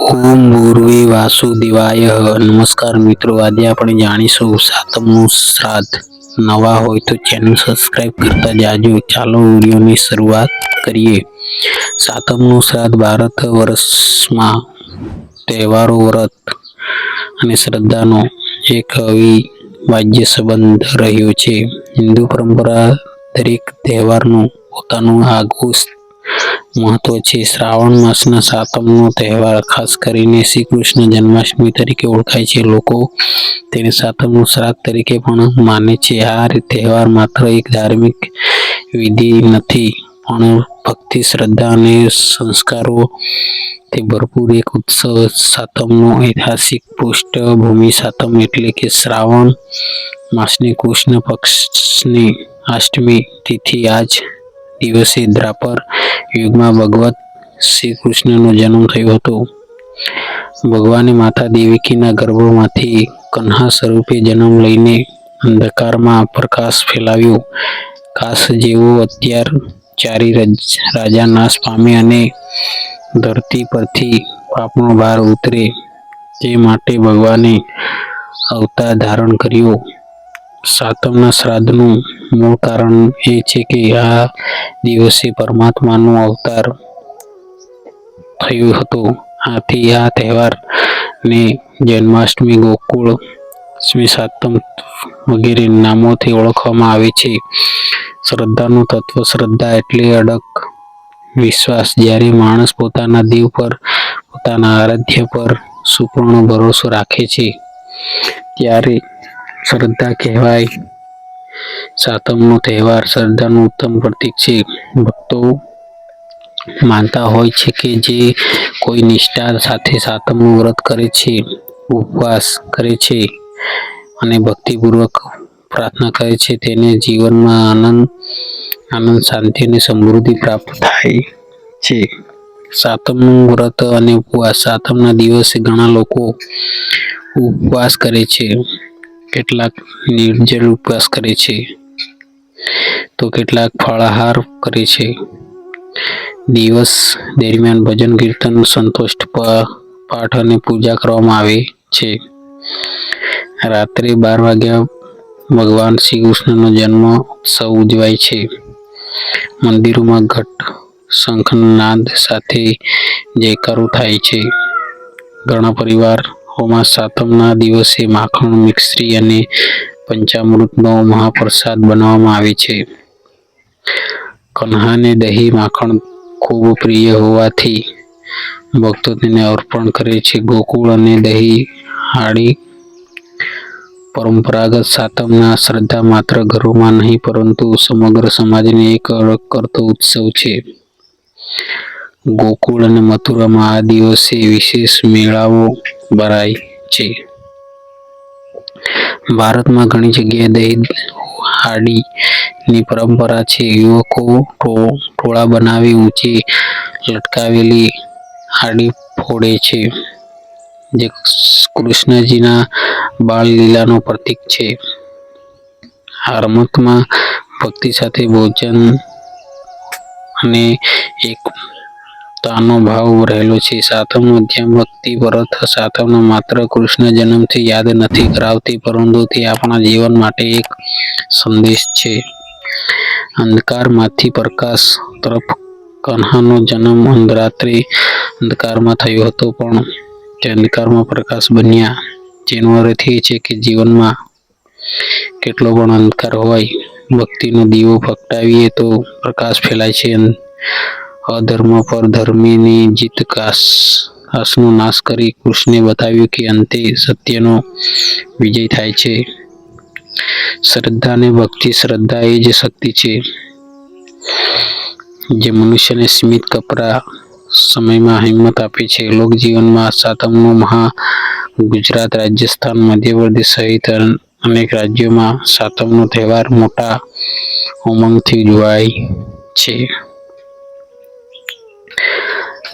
ઓમ પૂર્વે વાસુદેવાય. નમસ્કાર મિત્રો, આજે આપણે જાણીશું સાતમનું શ્રાદ્ધ. નવા હોય તો ચેનલ સબસ્ક્રાઈબ કરતા જાજો. ચાલો વિડીયોની શરૂઆત કરીએ. સાતમનું શ્રાદ્ધ ભારત વર્ષમાં તહેવારો વ્રત અને શ્રદ્ધાનો એક અવિભાજ્ય સંબંધ રહ્યો છે. હિન્દુ પરંપરા દરેક તહેવારનું પોતાનું આગવું મહત્વ છે. શ્રાવણ માસના સાતમનો તહેવાર ખાસ કરીને શ્રી કૃષ્ણ જન્માષ્ટમી તરીકે ઓળખાય છે. લોકો તેને સાતમનું શ્રાદ્ધ તરીકે પણ માને છે. આ તહેવાર માત્ર એક ધાર્મિક વિધિ નથી, પણ ભક્તિ, શ્રદ્ધા અને સંસ્કારો તે ભરપૂર એક ઉત્સવ સાતમનો ઐતિહાસિક પૃષ્ઠભૂમિ સાતમ એટલે કે શ્રાવણ માસની કૃષ્ણ પક્ષની અષ્ટમી તિથિ. આ જ દિવસે દ્રાપર યુગમાં ભગવત શ્રી કૃષ્ણનો જન્મ થયો હતો. ભગવાને માતા દેવકીના ગર્ભમાંથી કન્હા સ્વરૂપે જન્મ લઈને અંધકારમાં પ્રકાશ ફેલાવ્યો. કાશ જેવો અત્યાર ચારી રાજા નાશ પામે અને ધરતી પરથી પાપનો ભાર ઉતરે, તે માટે ભગવાને અવતાર ધારણ કર્યો. સાતમના શ્રાદ્ધનું મૂળ કારણ એ છે કે આ દિવસે પરમાત્માનો અવતાર થયું હતું. આથી આ તહેવારને જન્માષ્ટમી ગોકુળ સાતમ વગેરે નામોથી ઓળખવામાં આવે છે. શ્રદ્ધાનું તત્વ શ્રદ્ધા એટલે અડગ વિશ્વાસ. જ્યારે માણસ પોતાના દેવ પર, પોતાના આરાધ્ય પર સુપૂર્ણ ભરોસો રાખે છે, ત્યારે શ્રદ્ધા કહેવાય. સાતમનો તહેવાર શ્રદ્ધાનું ઉત્તમ પ્રતીક છે. ભક્તો માનતા હોય છે કે જે કોઈ નિષ્ઠા સાથે સાતમનું વ્રત કરે છે, ઉપવાસ કરે છે અને ભક્તિપૂર્વક પ્રાર્થના કરે છે, તેને જીવનમાં આનંદ આનંદ, શાંતિ અને સમૃદ્ધિ પ્રાપ્ત થાય છે. સાતમનું વ્રત અને ઉપવાસ. સાતમના દિવસે ઘણા લોકો ઉપવાસ કરે છે. કેટલાક નિર્જળ ઉપવાસ કરે છે. તો કેટલાક ફળાહાર કરે છે. દિવસ દરમિયાન ભજન કીર્તન, સંતુષ્ટ પાઠ અને પૂજા કરવામાં આવે છે. રાત્રે બાર વાગ્યા ભગવાન શ્રી કૃષ્ણનો જન્મ ઉત્સવ ઉજવાય છે. મંદિરોમાં ઘટ, શંખનાદ સાથે જયકારો થાય છે. ઘણા પરિવારોમાં સાતમના દિવસે માખણ મિશ્રી અને પંચામૃતનો મહાપ્રસાદ બનાવવામાં આવે છે. કન્હાને દહીં માખણ ખૂબ પ્રિય હોવાથી ભક્તો તેને અર્પણ કરે છે. ગોકુળ અને દહીં હાડી પરંપરાગત સાતમના શ્રદ્ધા માત્ર ઘરોમાં નહીં, પરંતુ સમગ્ર સમાજને એક અલગ કરતો ઉત્સવ છે. ગોકુળ અને મથુરામાં આ દિવસે વિશેષ મેળાઓ ભરાય છે. ભારતમાં ઘણી જગ્યાએ દહીં હાડીની પરંપરા છે. યુવકો ટોળા બનાવી ઊંચી લટકાવેલી હાડી ફોડે છે, જે કૃષ્ણજીના બાળલીલાનો પ્રતીક છે. આ રમતમાં ભક્તિ સાથે ભોજન અને એકતાનો ભાવ રહેલો છે. સાતમનું અધ્યાત્મ ભક્તિ પરથ સાતમને માત્ર કૃષ્ણ જન્મથી યાદ નથી કરાવતી, પરંતુ તે આપણા જીવન માટે એક સંદેશ છે. અંધકારમાંથી પ્રકાશ તરફ કન્હાનો જન્મ અંધરાત્રિ અંધકારમાં થયો હતો, પણ તે અંધકારમાં પ્રકાશ બન્યા. જેનો અર્થ એ છે કે જીવનમાં કેટલો પણ અંધકાર હોય, ભક્તિનો દીવો ફકટાવીએ તો પ્રકાશ ફેલાય છે. અધર્મ પર ધર્મની જીત કાસનો નાશ કરી કૃષ્ણે બતાવ્યું કે અંતે સત્યનો વિજય થાય છે. શ્રદ્ધા અને ભક્તિ, શ્રદ્ધા એ જ શક્તિ છે. જે મનુષ્યને સીમિત કપરા સમયમાં હિંમત આપે છે. લોકજીવનમાં સાતમનો મહા ગુજરાત રાજસ્થાન, મધ્યપ્રદેશ સહિત અનેક રાજ્યોમાં સાતમનો તહેવાર મોટા ઉમંગથી ઉજવાય છે.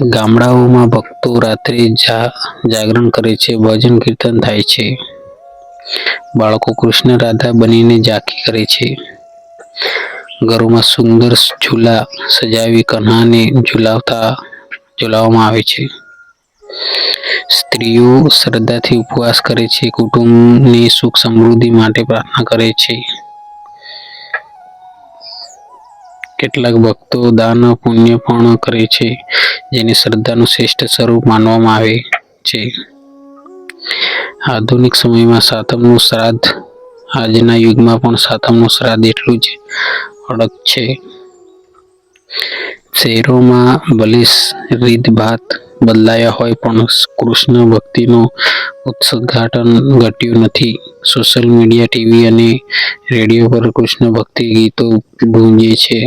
ગામડાઓમાં ભક્તો રાત્રે જાગરણ કરે છે, ભજન કીર્તન થાય છે. બાળકો કૃષ્ણ રાધા બનીને ઝાંકી કરે છે. ઘરોમાં સુંદર ઝૂલા સજાવી કન્હાને ઝુલાવતા, ઝુલાવવામાં આવે છે. સ્ત્રીઓ શ્રદ્ધાથી ઉપવાસ કરે છે, કુટુંબની સુખ સમૃદ્ધિ માટે પ્રાર્થના કરે છે. કેટલાક ભક્તો દાન, પુણ્ય પણ કરે છે, જેને શ્રદ્ધાનું શ્રેષ્ઠ સ્વરૂપ માનવામાં આવે છે. આધુનિક સમયમાં સાતમનું શ્રાદ્ધ આજના યુગમાં પણ સાતમનું શ્રાદ્ધ એટલું જ અડગ છે. શહેરોમાં ભલે રીતભાત બદલાયા હોય પણ કૃષ્ણ ભક્તિનું ઉત્સઘાટન ઘટ્યું નથી. સોશિયલ મીડિયા, ટીવી અને રેડિયો પર કૃષ્ણ ભક્તિ ગીતો ગુંજે છે.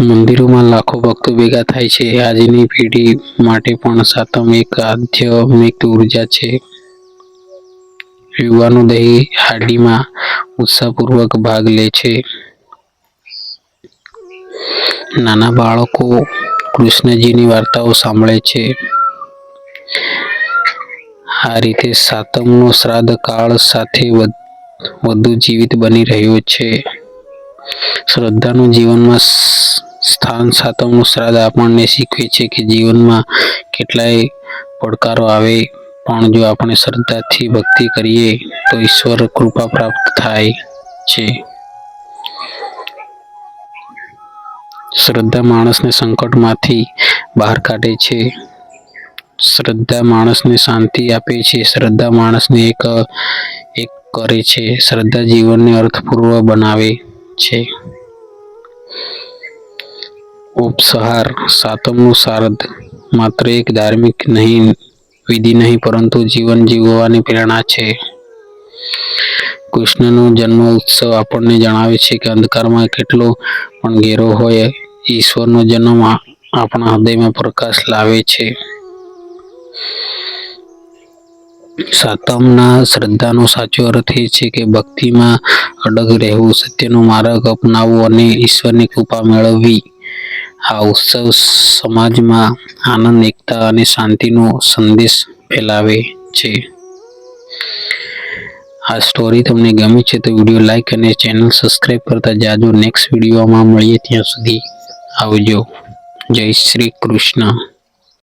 મંદિરોમાં લાખો ભક્તો ભેગા થાય છે. આજની પેઢી માટે પણ સાતમ એક આધ્યાત્મિક ઊર્જા છે. યુવાનો દહી હાડીમાં ઉત્સાહપૂર્વક ભાગ લે છે. નાના બાળકો કૃષ્ણજીની વાર્તાઓ સાંભળે છે. આ રીતે સાતમનો શ્રાદ્ધ કાળ સાથે વધુ જીવિત બની રહ્યો છે. શ્રદ્ધાનું જીવનમાં સ્થાન સાતમનું શ્રાદ્ધ આપણને શીખવે છે કે જીવનમાં કેટલાય પડકારો આવે, પણ જો આપણે શ્રદ્ધાથી ભક્તિ કરીએ, તો ઈશ્વર કૃપા પ્રાપ્ત થાય છે. શ્રદ્ધા માણસને સંકટમાંથી બહાર કાઢે છે. શ્રદ્ધા માણસને શાંતિ આપે છે. શ્રદ્ધા માણસને એક એક કરે છે. શ્રદ્ધા જીવનને અર્થપૂર્વ બનાવે છે. ઉપસહાર સાતમનું શારદ. માત્ર એક ધાર્મિક નહીં, વિધિ નહીં, પરંતુ જીવન જીવવાની પ્રેરણા છે. કૃષ્ણનો જન્મ ઉત્સવ આપણને જણાવે છે કે અંધકારમાં કેટલો પણ ઘેરો હોય, ઈશ્વરનો જન્મ આપણા હૃદયમાં પ્રકાશ લાવે છે. સાતમના શ્રદ્ધાનો સાચો અર્થ એ છે કે ભક્તિમાં અડગ રહેવું, સત્યનો માર્ગ અપનાવવો અને ઈશ્વરની કૃપા મેળવવી. આ ઉત્સવ સમાજમાં આનંદ, એકતા અને શાંતિનો સંદેશ ફેલાવે છે. આ સ્ટોરી તમને ગમી છે તો વીડિયો લાઈક અને ચેનલ સબસ્ક્રાઈબ કરતા જાજો. નેક્સ્ટ વિડીયોમાં મળીએ ત્યાં સુધી આવજો. જય શ્રી કૃષ્ણ.